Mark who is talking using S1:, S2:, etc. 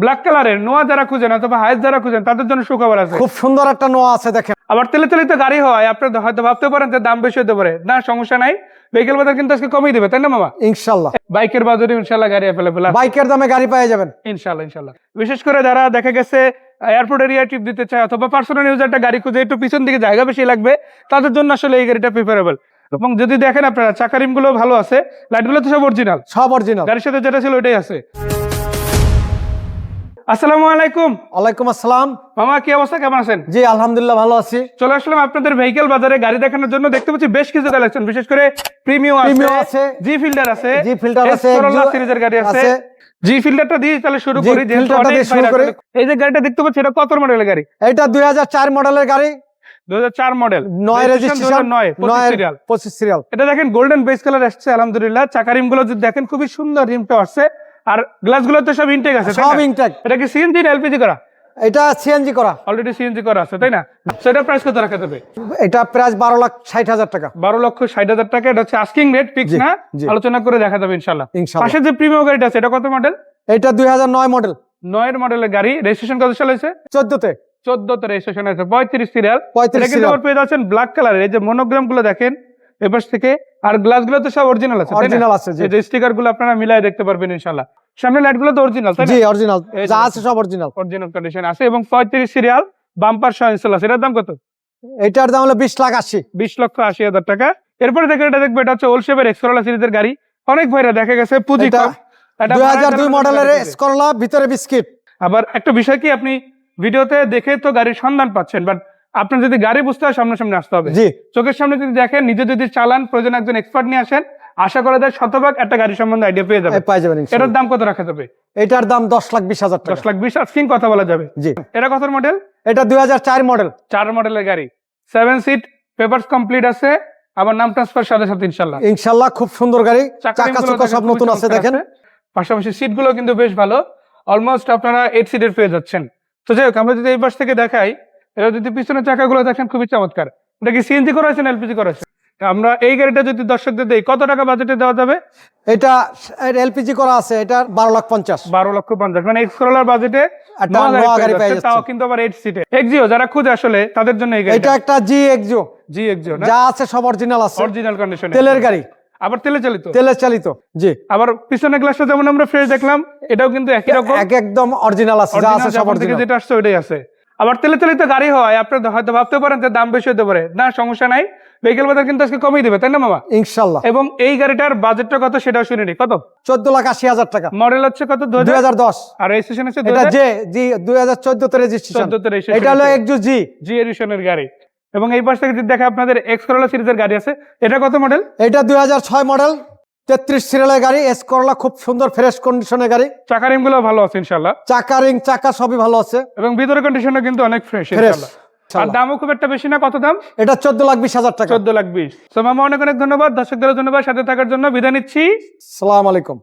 S1: Black কালারের নোয়া যারা খুঁজেন অথবা হাইস যারা খুঁজেন তাদের জন্য সুখবর আছে।
S2: খুব সুন্দর একটা নোয়া আছে দেখেন।
S1: আবার তেলে চালিত গাড়ি হয় আপনার হয়তো ভাবতে পারেন যে দাম বেশি হতে পারে। না সমস্যা নাই। ভেহিকেল বাজার কিন্তু আজকে কমিয়ে দেবে তাই না মামা?
S2: ইনশাল্লাহ।
S1: বাইকের বাজারে ইনশাল্লাহ গাড়ি অ্যাভেলেবল
S2: বাইকের দামে গাড়ি পেয়ে যাবেন
S1: ইনশাল্লাহ ইনশাল্লাহ। বিশেষ করে যারা দেখা গেছে এয়ারপোর্ট এরিয়া ট্রিপ দিতে চায় অথবা পার্সোনাল ইউজ একটা গাড়ি খুঁজে একটু পিছন দিকে জায়গা বেশি লাগবে তাদের জন্য আসলে এই গাড়িটা প্রিফারেবল এবং যদি দেখেন আপনারা চাকারিমগুলো ভালো আছে লাইটগুলো তো সব অরিজিনাল
S2: সব অরিজিনাল
S1: গাড়ির সাথে যেটা ছিল ওইটাই আছে। আসসালামু আলাইকুম।
S2: ওয়ালাইকুম আসসালাম।
S1: মামা কি অবস্থা? কেমন আছেন?
S2: জি আলহামদুলিল্লাহ ভালো আছি।
S1: চলে আসলাম আপনাদের ভেহিকেল বাজারে গাড়ি দেখানোর জন্য। দেখতে পাচ্ছি বেশ কিছু কালেকশন বিশেষ করে প্রিমিয়াম আছে জি ফিল্টার আছে
S2: জি ফিল্টার আছে
S1: সিরিজের গাড়ি আছে। জি ফিল্টারটা দিয়ে তাহলে শুরু করি
S2: ফিল্টারটা দিয়ে শুরু করি।
S1: এই যে গাড়িটা দেখতে পাচ্ছি এটা কত মডেলের গাড়ি?
S2: এটা দুই হাজার চার মডেলের গাড়ি।
S1: দু চার মডেল
S2: নয় রেজিস্ট্রেশন
S1: নয় পঁচিশ
S2: নয়
S1: সিরিয়াল
S2: পঁচিশ সিরিয়াল
S1: এটা দেখেন গোল্ডেন বেস কালার আসছে আলহামদুলিল্লাহ। চাকা রিমগুলো যদি দেখেন খুবই সুন্দর রিমটা আসছে। আর গ্লাসগুলো তো সব ইনটেক আছে
S2: সব ইনটেক
S1: এটা কি সিএনজি না এলপিজি করা?
S2: এটা সিএনজি করা।
S1: অলরেডি সিএনজি করা আছে তাই না? সেটা প্রাইস কত রাখা যাবে
S2: এটা প্রাইস বারো লাখ ষাট হাজার টাকা।
S1: বারো লক্ষ ষাট হাজার টাকা এটা হচ্ছে আস্কিং রেট ফিক্স না? আলোচনা করে দেখা যাবে ইনশাল্লাহ পাশে যে প্রিমিয়াম গাড়িটা আছে এটা কত মডেল
S2: এটা দুই হাজার নয় মডেল
S1: নয়ের মডেলের গাড়ি। রেজিস্ট্রেশন কত সাল হয়েছে?
S2: চোদ্দতে।
S1: চোদ্দতে রেজিস্ট্রেশন আছে পঁয়ত্রিশ সিরিয়াল
S2: পঁয়ত্রিশ
S1: পেয়ে যাচ্ছেন ব্ল্যাক কালারের এই যে মনোগ্রামগুলো দেখেন এপাশ থেকে আর তো সব অরিজিনাল আছে
S2: অরিজিনাল আছে
S1: যে স্টিকারগুলো আপনারা মিলাই দেখতে পারবেন সামনে লাইটগুলো তো অরিজিনাল তাই না?
S2: জি অরিজিনাল
S1: যা
S2: আছে সব অরিজিনাল
S1: অরিজিনাল কন্ডিশন আছে এবং পঁয়ত্রিশ সিরিয়াল বাম্পার সহ ইনস্টল আছে। এটার দাম কত?
S2: এটার দাম হলো বিশ লাখ আশি।
S1: বিশ লক্ষ আশি হাজার টাকা। এরপরে দেখে এটা দেখবে এটা হচ্ছে ওল শেপের এক্সরোলা সিরিজের গাড়ি। অনেক ভাইরা দেখা গেছে পুঁজি কম। এটা
S2: দুই
S1: ভাড়া
S2: হাজার দুই
S1: করার জন্য
S2: মডেলের
S1: গাড়ি। দিবে।
S2: স্করলা ভিতরে বিস্কিট।
S1: আবার একটা বিষয় কি আপনি ভিডিওতে দেখে তো গাড়ির সন্ধান পাচ্ছেন বাট আপনার যদি গাড়ি বুঝতে হয় সামনাসামনি আসতে হবে।
S2: জি।
S1: চোখের সামনে যদি দেখেন নিজে যদি চালান প্রয়োজন একজন এক্সপার্ট নিয়ে আসেন আশা করা যায় শতভাগ একটা গাড়ি সম্বন্ধে আইডিয়া পেয়ে যাবে
S2: পাই যাবেন
S1: এটার দাম কত রাখা যাবে?
S2: এটার দাম দশ লাখ বিশ হাজার
S1: দশ লাখ বিশ আস্কিং কথা বলা যাবে।
S2: জি।
S1: এটা কত মডেল
S2: এটা দুই হাজার চার মডেল
S1: চার মডেলের গাড়ি। সেভেন সিট পেপারস কমপ্লিট আছে আবার নাম ট্রান্সফার সাথে সাথে ইনশাল্লাহ
S2: ইনশাল্লাহ খুব সুন্দর গাড়ি।
S1: চাকা
S2: চাকা সব নতুন আছে দেখেন।
S1: পাশাপাশি সিটগুলো কিন্তু বেশ ভালো। অলমোস্ট আপনারা এইট সিটের পেয়ে যাচ্ছেন। তো যাই হোক আমরা যদি এই পাশ থেকে দেখাই এটা যদি পিছনের চাকাগুলো দেখেন খুবই চমৎকার। এটা কি সিএনজি করা আছে না এলপিজি করা আছে আমরা এই গাড়িটা যদি দর্শকদের দেই কত টাকা বাজেটে দেওয়া যাবে?
S2: এটা এলপিজি করা আছে এটা বারো লাখ পঞ্চাশ।
S1: বারো লক্ষ পঞ্চাশ। মানে এক্স করোলার বাজেটে
S2: গাড়ি
S1: তাও কিন্তু আবার এইট সিটে এক্সিও যারা খুঁজে আসলে তাদের জন্য এই
S2: এটা একটা জি এক্সো
S1: জি এক্সিও
S2: যা আছে সব অরিজিনাল আছে।
S1: অরিজিনাল কন্ডিশন
S2: তেলের গাড়ি।
S1: আবার তেলে চালিত?
S2: তেলের চালিত জি।
S1: আবার পিছনের গ্লাসটা যেমন আমরা ফ্রেশ দেখলাম এটাও কিন্তু একই রকম।
S2: এক একদম অরিজিনাল আছে যা আছে সব অরিজিনাল
S1: যেটা আসছে ওইটাই আছে। আবার তেলে চালিত গাড়ি হয় আপনার হয়তো ভাবতে পারেন যে দাম বেশি হতে পারে। না সমস্যা নাই। ভেহিকেল বাজার কিন্তু আজকে কমিয়ে দেবে তাই না মামা?
S2: ইনশাল্লাহ
S1: এবং এই গাড়িটার বাজেটটা কত সেটাও শুনে নি। কত?
S2: চোদ্দ লাখ আশি হাজার টাকা।
S1: মডেল হচ্ছে কত?
S2: দুই হাজার? দশ।
S1: আর রেজিস্ট্রেশন আছে
S2: এটা যে জি দুই হাজার চোদ্দতে রেজিস্ট্রেশন
S1: চোদ্দতে
S2: এটা হলো একজু জি।
S1: জি এডিশনের গাড়ি। এবং এই পাশ থেকে যদি দেখে আপনাদের এক্স করোলা সিরিজের গাড়ি আছে এটা কত মডেল
S2: এটা দুই হাজার ছয় মডেল তেত্রিশ সিরিয়ালের গাড়ি এস করলা খুব সুন্দর ফ্রেশ কন্ডিশনের গাড়ি।
S1: চাকা রিংগুলো ভালো আছে ইনশাল্লাহ
S2: চাকা রিং চাকা সবই ভালো আছে।
S1: এবং ভিতরে কন্ডিশনও কিন্তু অনেক
S2: ফ্রেশ
S1: আর দামও খুব একটা বেশি না কত দাম?
S2: এটা চোদ্দ লাখ বিশ হাজার টাকা।
S1: চোদ্দ লাখ বিশ। তো মামা অনেক অনেক ধন্যবাদ। দর্শকদের ধন্যবাদ সাথে থাকার জন্য বিদায় নিচ্ছি।
S2: সালাম আলাইকুম।